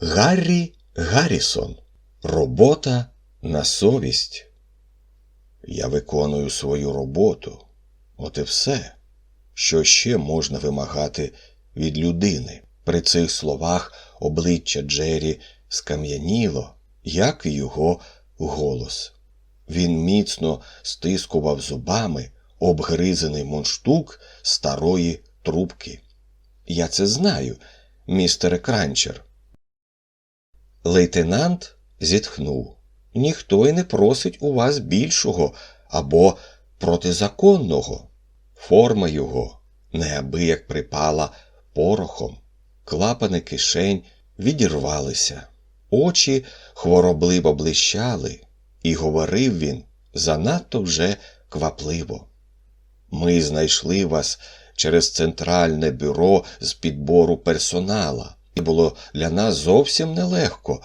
Гаррі Гаррісон. Робота на совість. Я виконую свою роботу. От і все. Що ще можна вимагати від людини? При цих словах обличчя Джері скам'яніло, як і його голос. Він міцно стискував зубами обгризаний мундштук старої трубки. Я це знаю, містере Кранчер. Лейтенант зітхнув. Ніхто й не просить у вас більшого або протизаконного. Форма його неабияк припала порохом, клапани кишень відірвалися, очі хворобливо блищали, і говорив він занадто вже квапливо. Ми знайшли вас через центральне бюро з підбору персонала. І було для нас зовсім нелегко,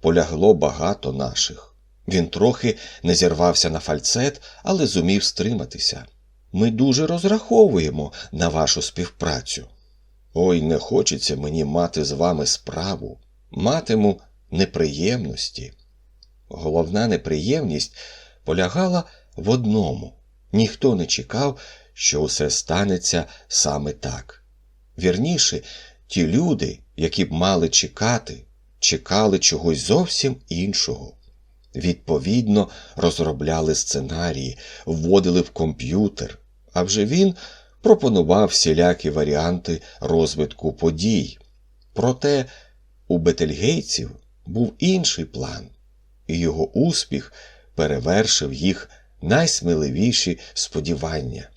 полягло багато наших. Він трохи не зірвався на фальцет, але зумів стриматися. Ми дуже розраховуємо на вашу співпрацю. Ой, не хочеться мені мати з вами справу, матиму неприємності. Головна неприємність полягала в одному ніхто не чекав, що усе станеться саме так. Вірніше, ті люди, які б мали чекати, чекали чогось зовсім іншого. Відповідно, розробляли сценарії, вводили в комп'ютер, а вже він пропонував всілякі варіанти розвитку подій. Проте у бетельгейців був інший план, і його успіх перевершив їх найсміливіші сподівання.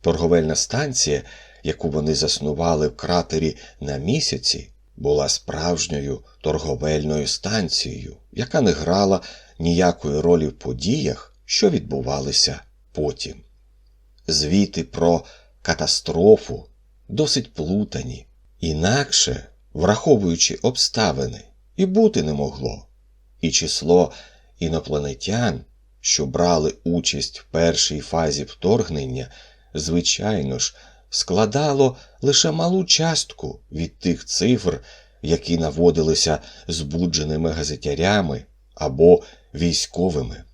Торговельна станція, яку вони заснували в кратері на місяці, була справжньою торговельною станцією, яка не грала ніякої ролі в подіях, що відбувалися потім. Звіти про катастрофу досить плутані, інакше, враховуючи обставини, і бути не могло, і число інопланетян, що брали участь в першій фазі вторгнення, звичайно ж, складало лише малу частку від тих цифр, які наводилися збудженими газетярями або військовими.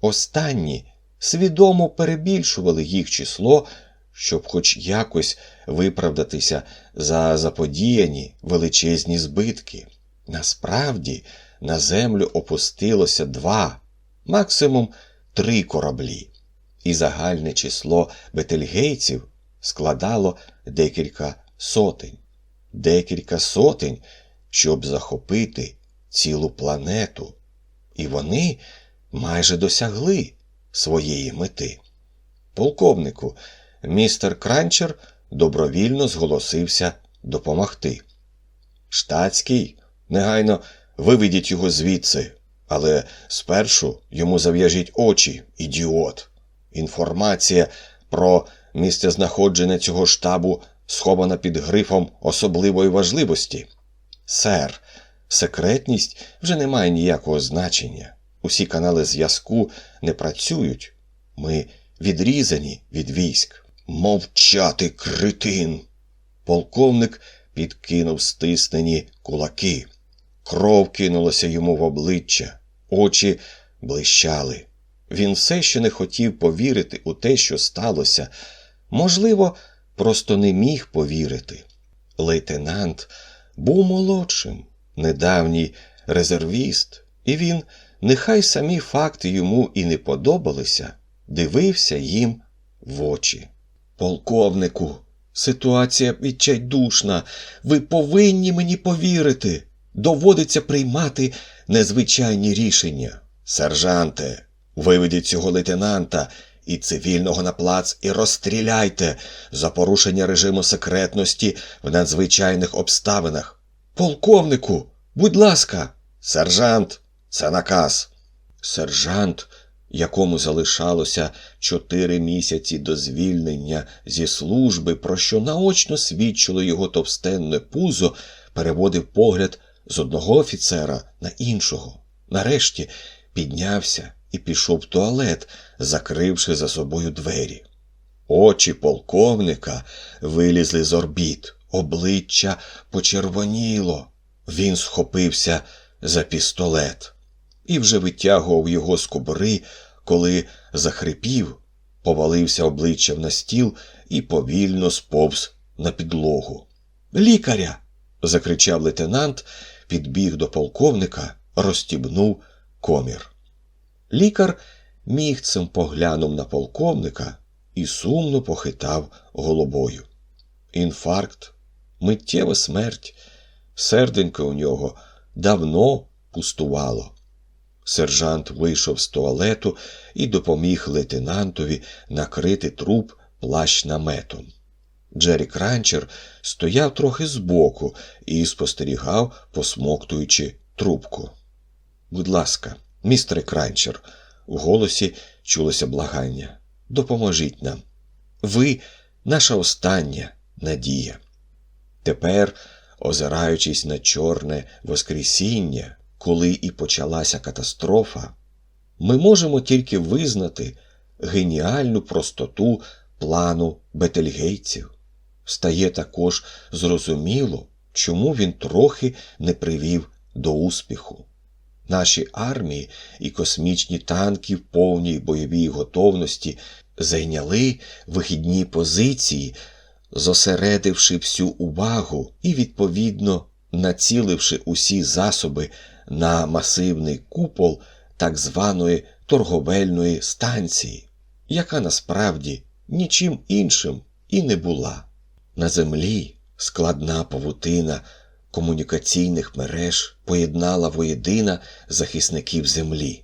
Останні свідомо перебільшували їх число, щоб хоч якось виправдатися за заподіяні величезні збитки. Насправді на землю опустилося два, максимум три кораблі, і загальне число бетельгейців складало декілька сотень, декілька сотень, щоб захопити цілу планету. І вони майже досягли своєї мети. Полковнику, містер Кранчер добровільно зголосився допомогти. Штатський, негайно виведіть його звідси, але спершу йому зав'яжіть очі, ідіот. Інформація про місцезнаходження цього штабу схована під грифом особливої важливості. Сер, секретність вже не має ніякого значення. Усі канали зв'язку не працюють. Ми відрізані від військ. Мовчати, критин. Полковник підкинув стиснені кулаки. Кров кинулася йому в обличчя, очі блищали. Він все ще не хотів повірити у те, що сталося. Можливо, просто не міг повірити. Лейтенант був молодшим, недавній резервіст, і він, нехай самі факти йому і не подобалися, дивився їм в очі. Полковнику, ситуація відчайдушна. Ви повинні мені повірити. Доводиться приймати незвичайні рішення. Сержанте, виведіть цього лейтенанта і цивільного на плац і розстріляйте за порушення режиму секретності в надзвичайних обставинах. Полковнику, будь ласка, сержант, це наказ. Сержант, якому залишалося чотири місяці до звільнення зі служби, про що наочно свідчило його товстенне пузо, переводив погляд з одного офіцера на іншого. Нарешті піднявся і пішов в туалет, закривши за собою двері. Очі полковника вилізли з орбіт, обличчя почервоніло. Він схопився за пістолет і вже витягував його з кобури, коли захрипів, повалився обличчям на стіл і повільно сповз на підлогу. Лікаря. закричав лейтенант, підбіг до полковника, розстібнув комір. Лікар мігцем поглянув на полковника і сумно похитав головою. Інфаркт, миттєва смерть, серденько у нього давно пустувало. Сержант вийшов з туалету і допоміг лейтенантові накрити труп плащ наметом. Джері Кранчер стояв трохи збоку і спостерігав, посмоктуючи трубку. Будь ласка, містере Кранчер, в голосі чулося благання. Допоможіть нам. Ви наша остання надія. Тепер, озираючись на чорне Воскресіння, коли і почалася катастрофа, ми можемо тільки визнати геніальну простоту плану бетельгейців. Стає також зрозуміло, чому він трохи не привів до успіху. Наші армії і космічні танки в повній бойовій готовності зайняли вихідні позиції, зосередивши всю увагу і, відповідно, націливши усі засоби на масивний купол так званої торговельної станції, яка насправді нічим іншим і не була. На землі складна павутина комунікаційних мереж поєднала воєдина захисників землі.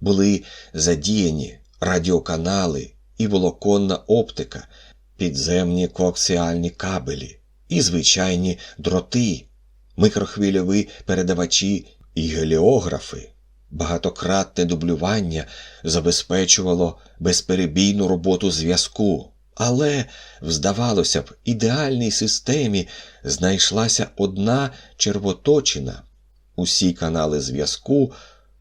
Були задіяні радіоканали і волоконна оптика, підземні коаксіальні кабелі і звичайні дроти, микрохвильові передавачі і геліографи. Багатократне дублювання забезпечувало безперебійну роботу зв'язку. Але, здавалося б, ідеальній системі знайшлася одна червоточина. Усі канали зв'язку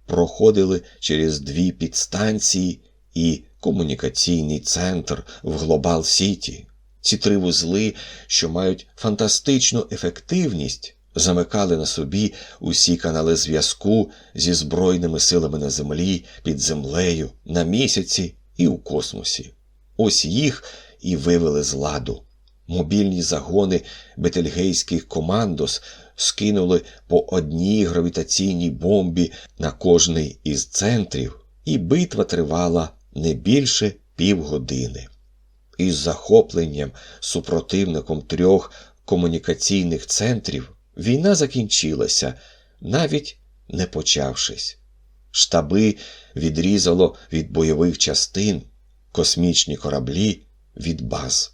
проходили через дві підстанції і комунікаційний центр в Глобал Сіті. Ці три вузли, що мають фантастичну ефективність, замикали на собі усі канали зв'язку зі Збройними силами на землі, під землею, на місяці і у космосі. Ось їх і вивели з ладу. Мобільні загони бетельгейських командос скинули по одній гравітаційній бомбі на кожний із центрів, і битва тривала не більше півгодини. Із захопленням супротивником трьох комунікаційних центрів війна закінчилася, навіть не почавшись. Штаби відрізало від бойових частин, космічні кораблі від баз.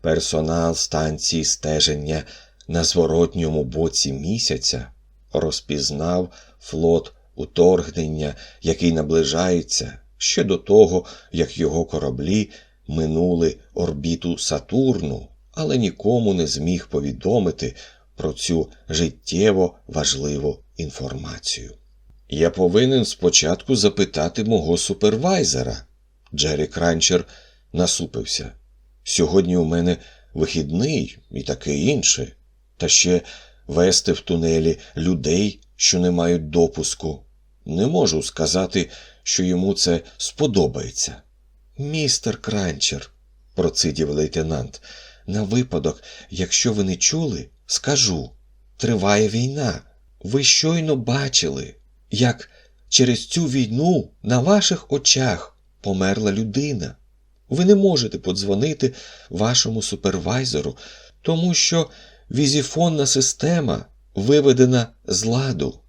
Персонал станції стеження на зворотньому боці місяця розпізнав флот уторгнення, який наближається ще до того, як його кораблі минули орбіту Сатурну, але нікому не зміг повідомити про цю життєво важливу інформацію. Я повинен спочатку запитати мого супервайзера. Джері Кранчер насупився. Сьогодні у мене вихідний і таке інше, та ще вести в тунелі людей, що не мають допуску. Не можу сказати, що йому це сподобається. Містер Кранчер, процидів лейтенант, на випадок, якщо ви не чули, скажу триває війна. Ви щойно бачили, як через цю війну на ваших очах померла людина. Ви не можете подзвонити вашому супервайзеру, тому що візіфонна система виведена з ладу.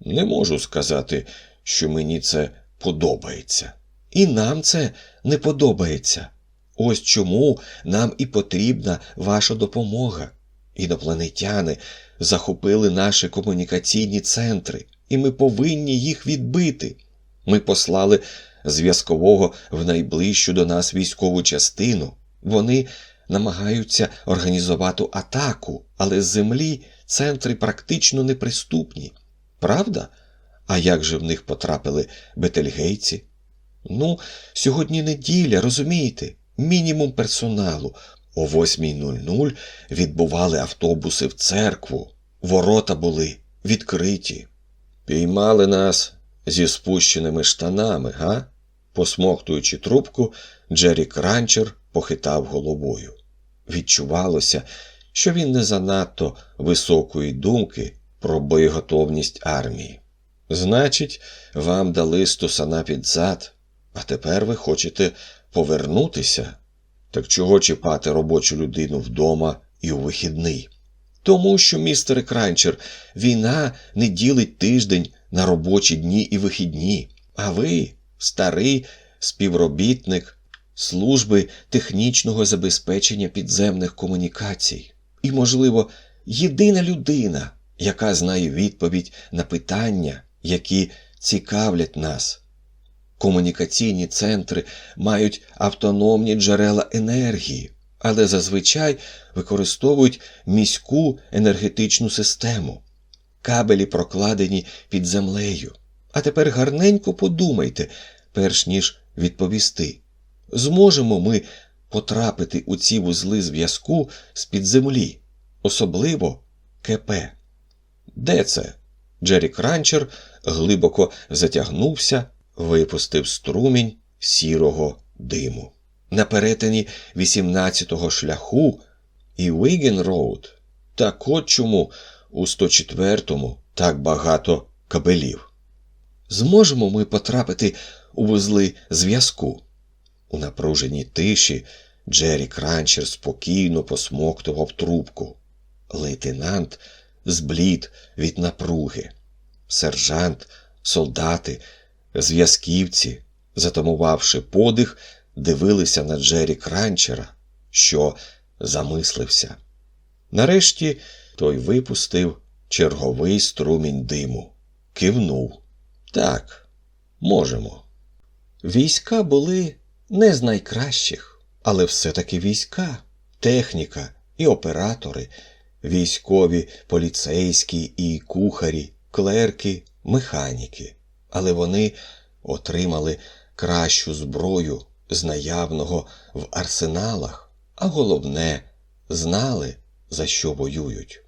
Не можу сказати, що мені це подобається. І нам це не подобається. Ось чому нам і потрібна ваша допомога. Інопланетяни захопили наші комунікаційні центри, і ми повинні їх відбити. Ми послали зв'язкового в найближчу до нас військову частину. Вони намагаються організувати атаку, але з землі центри практично неприступні. Правда? А як же в них потрапили бетельгейці? Ну, сьогодні неділя, розумієте, мінімум персоналу. О 8.00 відбували автобуси в церкву. ворота були відкриті. Піймали нас зі спущеними штанами, га? Посмоктуючи трубку, Джері Кранчер похитав головою. Відчувалося, що він не занадто високої думки про боєготовність армії. Значить, вам дали стусана під зад, а тепер ви хочете повернутися? Так чого чіпати робочу людину вдома і у вихідний? Тому що, містере Кранчер, війна не ділить тиждень на робочі дні і вихідні, а ви, старий співробітник служби технічного забезпечення підземних комунікацій, і, можливо, єдина людина, яка знає відповідь на питання, які цікавлять нас. Комунікаційні центри мають автономні джерела енергії, але зазвичай використовують міську енергетичну систему. Кабелі прокладені під землею. А тепер гарненько подумайте, перш ніж відповісти. Зможемо ми потрапити у ці вузли зв'язку з-під землі, особливо КП. Де це? Джері Кранчер глибоко затягнувся, випустив струмінь сірого диму. На перетині 18-го шляху і Віген Роуд. Так от чому у 104-му так багато кабелів. Зможемо ми потрапити у вузли зв'язку. У напруженій тиші Джері Кранчер спокійно посмоктував трубку. Лейтенант зблід від напруги. Сержант, солдати, зв'язківці, затамувавши подих, дивилися на Джері Кранчера, що замислився. Нарешті той випустив черговий струмінь диму, кивнув. Так, можемо. Війська були не з найкращих, але все-таки війська, техніка і оператори, військові, поліцейські і кухарі, клерки, механіки. Але вони отримали кращу зброю з наявного в арсеналах, а головне, знали, за що воюють.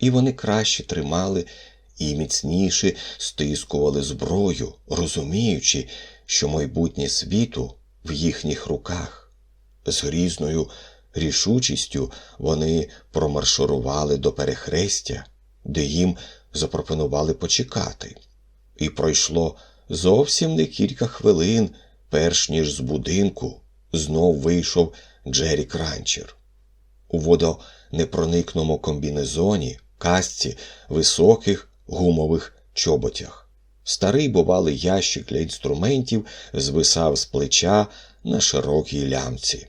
І вони краще тримали і міцніше стискували зброю, розуміючи, що майбутнє світу в їхніх руках. З грізною рішучістю вони промаршурували до перехрестя, де їм запропонували почекати. І пройшло зовсім не кілька хвилин, перш ніж з будинку знов вийшов Джері Кранчер. У водонепроникному комбінезоні, касці, високих гумових чоботях. Старий бувалий ящик для інструментів звисав з плеча на широкій лямці.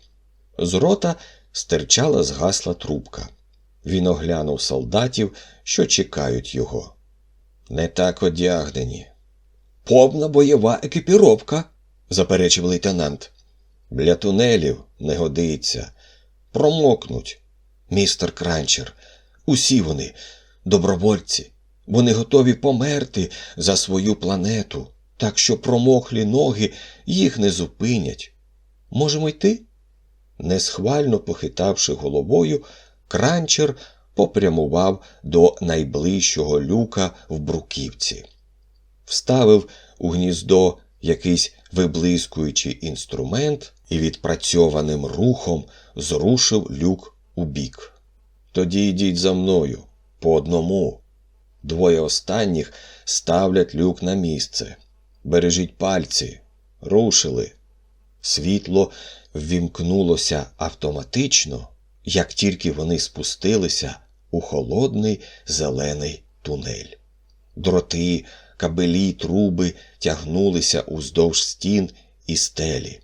З рота стирчала згасла трубка. Він оглянув солдатів, що чекають його. Не так одягнені. Повна бойова екіпіровка, заперечив лейтенант. Для тунелів не годиться. Промокнуть. Містер Кранчер. Усі вони добровольці. Вони готові померти за свою планету, так що промоклі ноги їх не зупинять. Можемо йти? Несхвально похитавши головою, кранчер попрямував до найближчого люка в бруківці, вставив у гніздо якийсь виблискуючий інструмент і відпрацьованим рухом зрушив люк у бік. Тоді йдіть за мною по одному. Двоє останніх ставлять люк на місце. Бережіть пальці, рушили. Світло ввімкнулося автоматично, як тільки вони спустилися у холодний зелений тунель. Дроти, кабелі, труби тягнулися уздовж стін і стелі.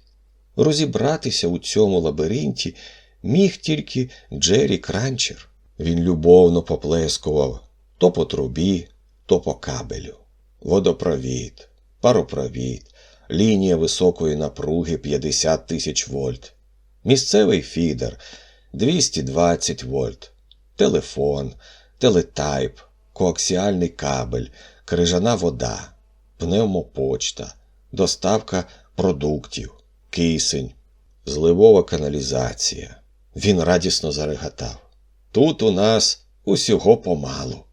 Розібратися у цьому лабіринті міг тільки Джері Кранчер. Він любовно поплескував то по трубі, то по кабелю. Водопровід, паропровід, лінія високої напруги 50 тисяч вольт, місцевий фідер 220 вольт, телефон, телетайп, коаксіальний кабель, крижана вода, пневмопочта, доставка продуктів, кисень, зливова каналізація. Він радісно зареготав. Тут у нас усього помалу.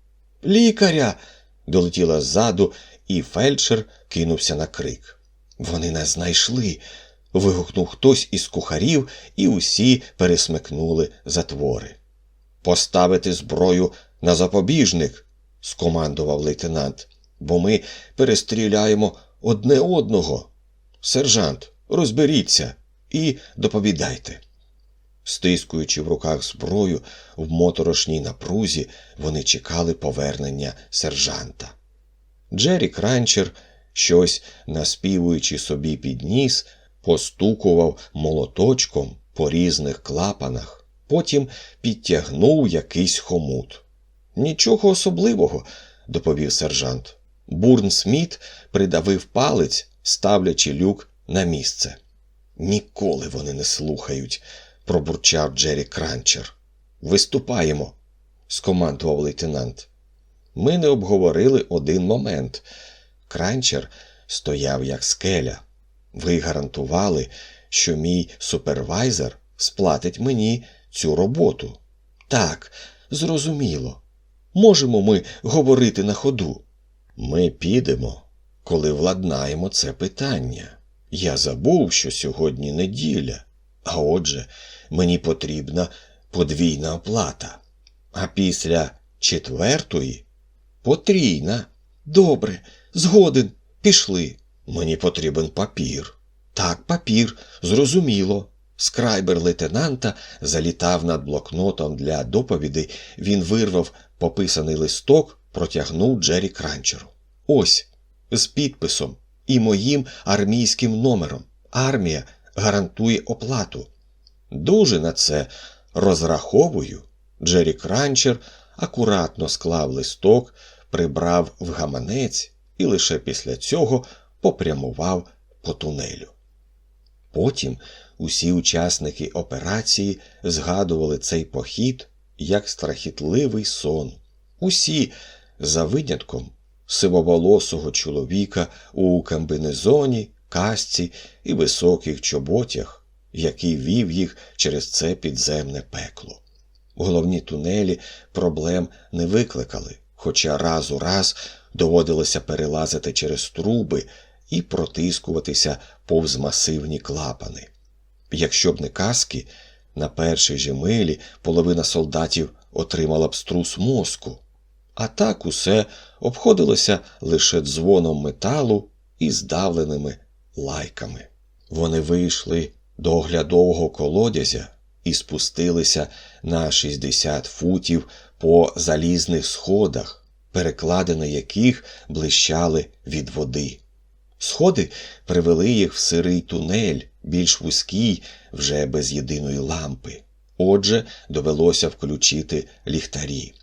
Лікаря. долетіла ззаду, і фельдшер кинувся на крик. Вони нас знайшли. вигукнув хтось із кухарів, і усі пересмикнули затвори. Поставити зброю на запобіжник, скомандував лейтенант, бо ми перестріляємо одне одного. Сержант, розберіться і доповідайте. Стискуючи в руках зброю в моторошній напрузі, вони чекали повернення сержанта. Джері Кранчер, щось наспівуючи собі під ніс, постукував молоточком по різних клапанах, потім підтягнув якийсь хомут. Нічого особливого, доповів сержант. Бурн Сміт придавив палець, ставлячи люк на місце. Ніколи вони не слухають, пробурчав Джері Кранчер. Виступаємо, скомандував лейтенант. Ми не обговорили один момент. Кранчер стояв як скеля. Ви гарантували, що мій супервайзер сплатить мені цю роботу. Так, зрозуміло. Можемо ми говорити на ходу. Ми підемо, коли владнаємо це питання. Я забув, що сьогодні неділя, а отже, мені потрібна подвійна оплата. А після четвертої потрійна. Добре, згоден, пішли. Мені потрібен папір. Так, папір, зрозуміло. Скрайбер лейтенанта залітав над блокнотом для доповідей, він вирвав пописаний листок, протягнув Джері Кранчеру. Ось, з підписом і моїм армійським номером. Армія гарантує оплату. Дуже на це розраховую. Джері Кранчер акуратно склав листок, прибрав в гаманець і лише після цього попрямував по тунелю. Потім усі учасники операції згадували цей похід як страхітливий сон. Усі, за винятком сивоволосого чоловіка у комбинезоні, касці і високих чоботях, який вів їх через це підземне пекло. Головні тунелі проблем не викликали, хоча раз у раз доводилося перелазити через труби і протискуватися повз масивні клапани. Якщо б не каски, на першій же милі половина солдатів отримала б струс мозку, а так усе обходилося лише дзвоном металу і здавленими лайками. Вони вийшли до оглядового колодязя і спустилися на 60 футів по залізних сходах, перекладини яких блищали від води. Сходи привели їх в сирий тунель, більш вузький, вже без єдиної лампи. Отже, довелося включити ліхтарі.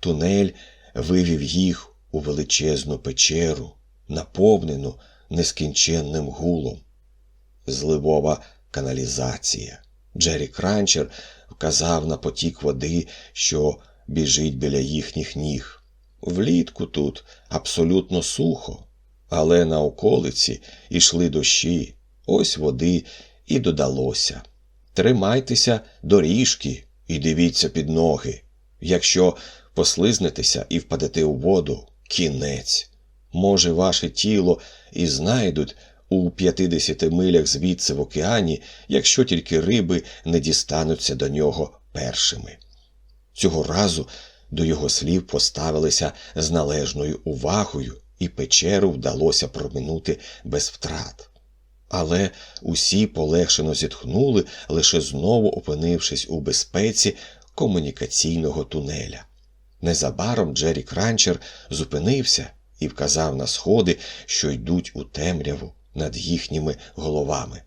Тунель вивів їх у величезну печеру, наповнену нескінченним гулом. Зливова каналізація. Джері Кранчер вказав на потік води, що біжить біля їхніх ніг. Влітку тут абсолютно сухо, але на околиці йшли дощі, ось води і додалося. Тримайтеся доріжки і дивіться під ноги. Якщо послизнетеся і впадете у воду, кінець. Може, ваше тіло і знайдуть у 50 милях звідси в океані, якщо тільки риби не дістануться до нього першими. Цього разу до його слів поставилися з належною увагою, і печеру вдалося проминути без втрат. Але усі полегшено зітхнули, лише знову опинившись у безпеці комунікаційного тунеля. Незабаром Джері Кранчер зупинився і вказав на сходи, що йдуть у темряву над їхніми головами.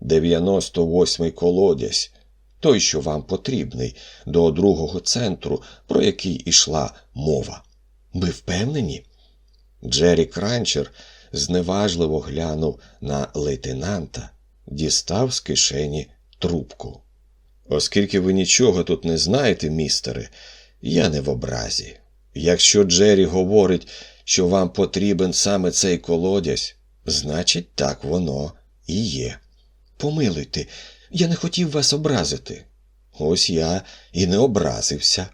Дев'яносто восьмий колодязь, той, що вам потрібний, до другого центру, про який ішла мова. Ви впевнені? Джері Кранчер зневажливо глянув на лейтенанта, дістав з кишені трубку. Оскільки ви нічого тут не знаєте, містере, я не в образі. Якщо Джері говорить, що вам потрібен саме цей колодязь, значить, так воно і є. Помилуйте, я не хотів вас образити. Ось я і не образився.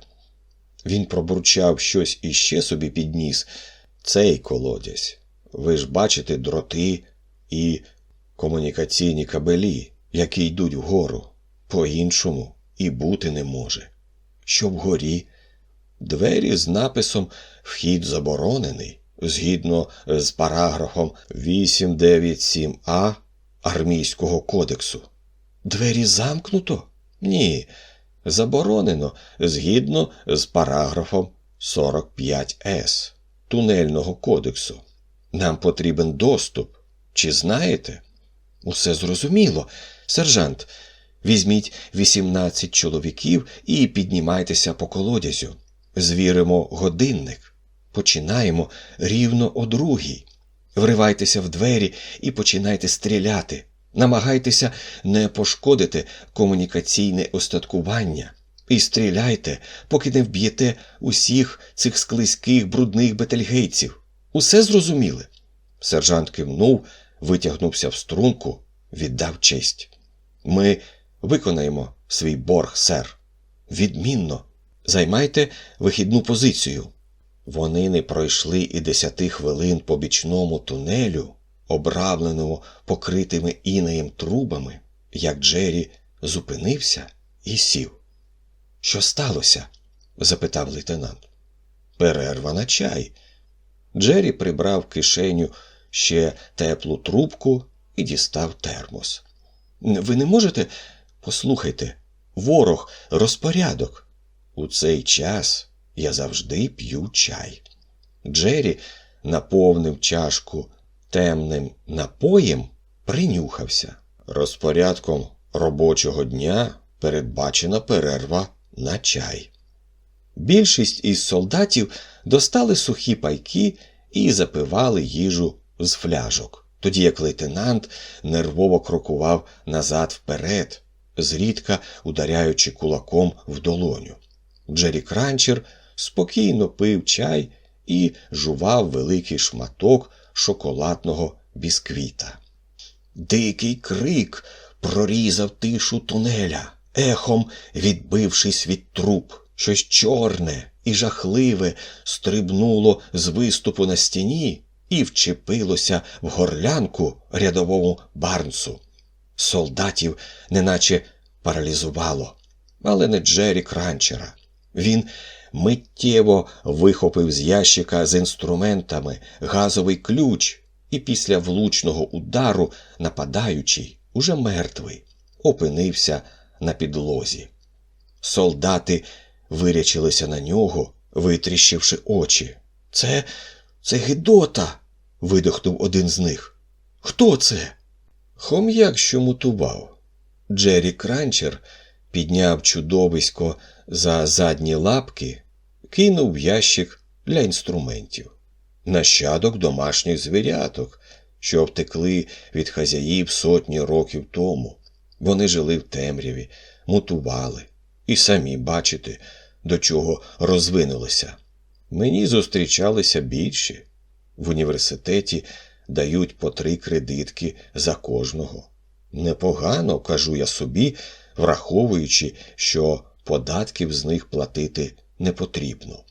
Він пробурчав щось іще собі підніс. Цей колодязь. Ви ж бачите дроти і комунікаційні кабелі, які йдуть вгору. По-іншому і бути не може. Що вгорі? Двері з написом Вхід заборонений згідно з параграфом 897а Армійського кодексу. Двері замкнуто? Ні. Заборонено згідно з параграфом 45С Тунельного кодексу. Нам потрібен доступ. Чи знаєте? Усе зрозуміло. Сержант, візьміть 18 чоловіків і піднімайтеся по колодязю. Звіримо годинник. Починаємо рівно о другій. Вривайтеся в двері і починайте стріляти. Намагайтеся не пошкодити комунікаційне остаткування. І стріляйте, поки не вб'єте усіх цих склизьких брудних бетельгейців. Усе зрозуміли? Сержант кивнув, витягнувся в струнку, віддав честь. Ми виконаємо свій борг, сер. Відмінно. Займайте вихідну позицію. Вони не пройшли і десяти хвилин по бічному тунелю, обравленому покритими інеєм трубами, як Джері зупинився і сів. Що сталося? запитав лейтенант. Перерва на чай. Джері прибрав в кишеню ще теплу трубку і дістав термос. Ви не можете? Послухайте, ворог, розпорядок. У цей час я завжди п'ю чай. Джері наповнив чашку темним напоєм, принюхався. Розпорядком робочого дня передбачена перерва на чай. Більшість із солдатів достали сухі пайки і запивали їжу з фляжок, тоді як лейтенант нервово крокував назад вперед, зрідка ударяючи кулаком в долоню. Джері Кранчер спокійно пив чай і жував великий шматок шоколадного бісквіта. Дикий крик прорізав тишу тунеля, ехом відбившись від труб. Щось чорне і жахливе стрибнуло з виступу на стіні і вчепилося в горлянку рядовому барнсу. Солдатів неначе паралізувало, але не Джері Кранчера. Він миттєво вихопив з ящика з інструментами газовий ключ, і після влучного удару нападаючий, уже мертвий, опинився на підлозі. Солдати вирячилися на нього, витріщивши очі. Це це Гидота. видихнув один з них. Хто це? Хом'як, що мутував. Джері Кранчер підняв чудовисько за задні лапки, кинув ящик для інструментів. Нащадок домашніх звіряток, що втекли від хазяїв сотні років тому. Вони жили в темряві, мутували, і самі бачите, до чого розвинулися. Мені зустрічалися більші. В університеті дають по три кредитки за кожного. Непогано, кажу я собі, враховуючи, що податків з них платити не потрібно.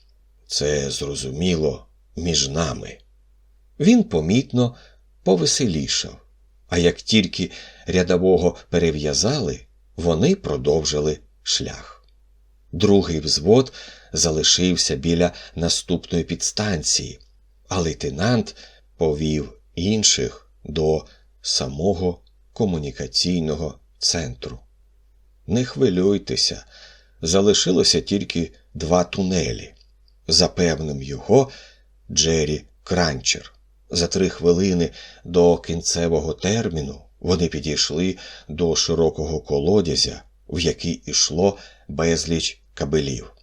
Це зрозуміло між нами. Він помітно повеселішав, а як тільки рядового перев'язали, вони продовжили шлях. Другий взвод залишився біля наступної підстанції, а лейтенант повів інших до самого комунікаційного центру. Не хвилюйтеся, залишилося тільки два тунелі. Запевнив його Джері Кранчер. За три хвилини до кінцевого терміну вони підійшли до широкого колодязя, в який ішло безліч кабелів.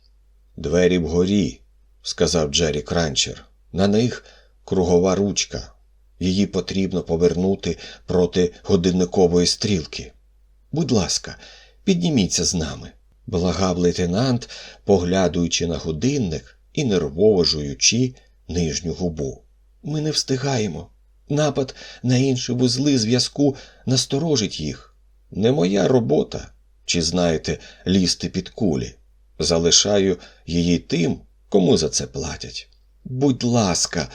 Двері вгорі, сказав Джері Кранчер. На них кругова ручка. Її потрібно повернути проти годинникової стрілки. Будь ласка, підніміться з нами, благав лейтенант, поглядуючи на годинник і нервово жуючи нижню губу. Ми не встигаємо. Напад на інші вузли зв'язку насторожить їх. Не моя робота, чи знаєте, лізти під кулі. залишаю її тим, кому за це платять. Будь ласка,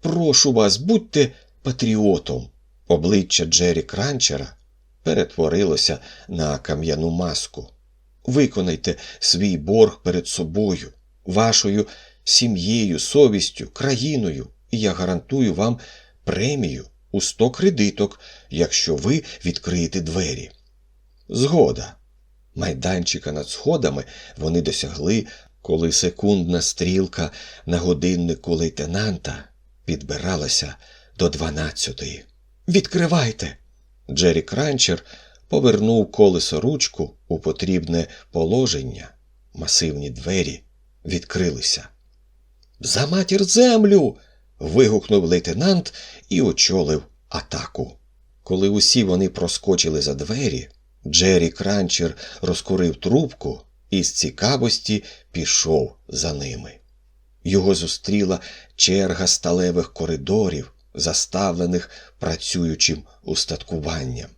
прошу вас, будьте патріотом. Обличчя Джері Кранчера перетворилося на кам'яну маску. Виконайте свій борг перед собою, вашою сім'єю, совістю, країною, і я гарантую вам премію у 100 кредиток, якщо ви відкриєте двері. Згода. Майданчика над сходами вони досягли, коли секундна стрілка на годиннику лейтенанта підбиралася до дванадцятої. Відкривайте. Джері Кранчер повернув колесо ручку у потрібне положення. Масивні двері відкрилися. За матір землю. вигукнув лейтенант і очолив атаку. Коли усі вони проскочили за двері, Джері Кранчер розкурив трубку і з цікавості пішов за ними. Його зустріла черга сталевих коридорів, заставлених працюючим устаткуванням.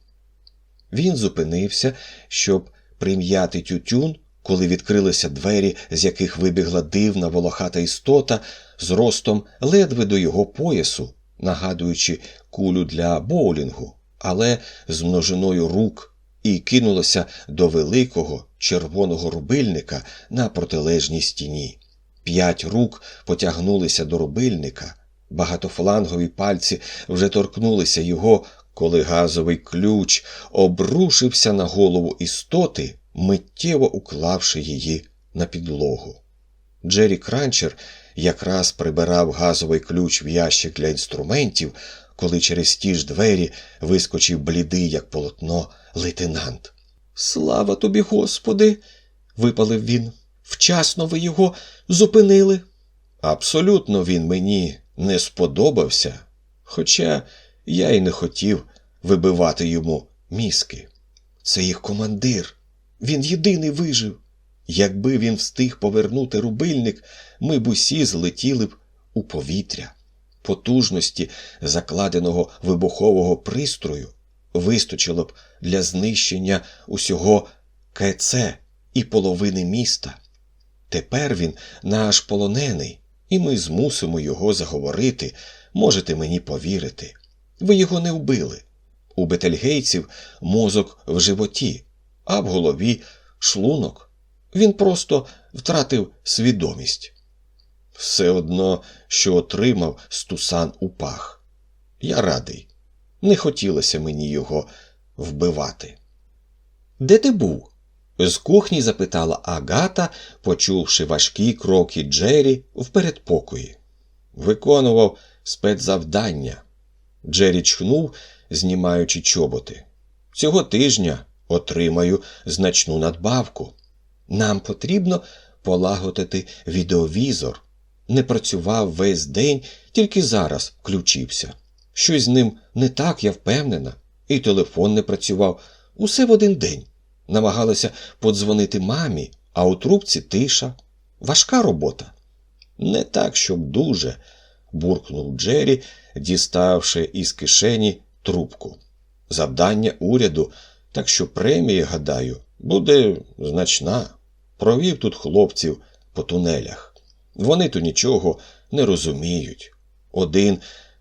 Він зупинився, щоб прим'яти тютюн, коли відкрилися двері, з яких вибігла дивна волохата істота з ростом ледве до його поясу, нагадуючи кулю для боулінгу, але з множиною рук, і кинулося до великого червоного рубильника на протилежній стіні. П'ять рук потягнулися до рубильника, багатофлангові пальці вже торкнулися його, коли газовий ключ обрушився на голову істоти, миттєво уклавши її на підлогу. Джері Кранчер якраз прибирав газовий ключ в ящик для інструментів, коли через ті ж двері вискочив блідий, як полотно, лейтенант. Слава тобі, Господи! випалив він. Вчасно ви його зупинили. Абсолютно він мені не сподобався, хоча я й не хотів вибивати йому мізки. Це їх командир. Він єдиний вижив. Якби він встиг повернути рубильник, ми б усі злетіли б у повітря. Потужності закладеного вибухового пристрою вистачило б для знищення усього КЦ і половини міста. Тепер він наш полонений, і ми змусимо його заговорити, можете мені повірити. Ви його не вбили. У бетельгейців мозок в животі, а в голові шлунок. Він просто втратив свідомість. Все одно, що отримав стусан у пах. Я радий. Не хотілося мені його вбивати. Де ти був? З кухні запитала Агата, почувши важкі кроки Джері в передпокої. Виконував спецзавдання. Джері чхнув, знімаючи чоботи. Цього тижня отримаю значну надбавку. Нам потрібно полагодити відеовізор. Не працював весь день, тільки зараз включився. Щось з ним не так, я впевнена, і телефон не працював усе в один день. Намагалася подзвонити мамі, а у трубці тиша. Важка робота. Не так, щоб дуже, буркнув Джері, діставши із кишені трубку. Завдання уряду, так що премія, гадаю, буде значна. Провів тут хлопців по тунелях. Вони то нічого не розуміють. Один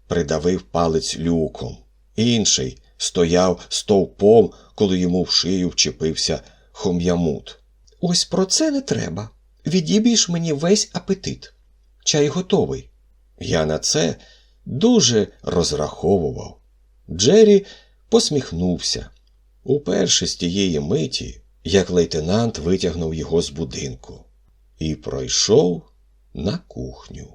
придавив палець люком, інший стояв стовпом, коли йому в шию вчепився хом'ямут. Ось про це не треба. Відіб'єш мені весь апетит. Чай готовий. Я на це дуже розраховував. Джері посміхнувся. Уперше з тієї миті, як лейтенант витягнув його з будинку, і пройшов на кухню.